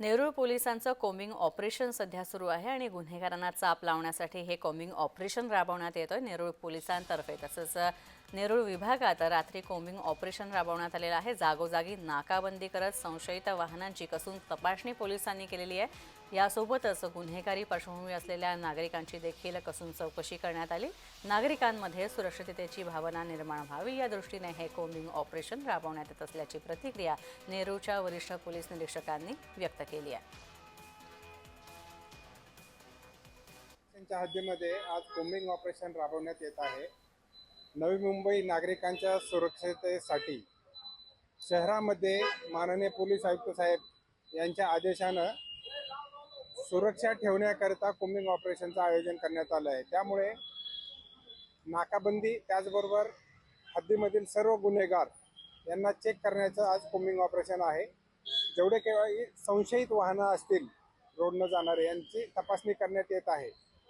नेरूळ पोलिसांचं combing operation सध्या सुरू आहे आणि गुन्हेगारांना चाप लावण्यासाठी हे कोमिंग ऑपरेशन राबवण्यात येतं नेरूळ पोलिसांतर्फे. तसंच नेरूळ विभागात रात्री कोम्बिंग ऑपरेशन राबवण्यात आलेलं आहे. जागोजागी नाकाबंदी करत संशयित वाहनांची कसून तपासणी पोलिसांनी केलेली आहे. यासोबतच गुन्हेगारी पार्श्वभूमी असलेल्या नागरिकांची देखील कसून चौकशी करण्यात आली. नागरिकांमध्ये सुरक्षिततेची भावना निर्माण व्हावी या दृष्टीने हे कोम्बिंग ऑपरेशन राबवण्यात येत असल्याची प्रतिक्रिया नेरूळच्या वरिष्ठ पोलीस निरीक्षकांनी व्यक्त केली आहे. त्यांच्या हद्दीमध्ये आज कोम्बिंग ऑपरेशन राबवण्यात येत आहे. नवी मुंबई नागरिकांच्या सुरक्षिततेसाठी शहरामध्ये माननीय पोलीस आयुक्त साहेब यांच्या आदेशानं सुरक्षा ठेवण्याकरता कोम्बिंग ऑपरेशनचं आयोजन करण्यात आलं आहे. त्यामुळे नाकाबंदी त्याचबरोबर हद्दीमधील सर्व गुन्हेगार यांना चेक करण्याचं आज कोम्बिंग ऑपरेशन आहे. जेवढे काही संशयित वाहनं असतील रोडनं जाणारे यांची तपासणी करण्यात येत आहे.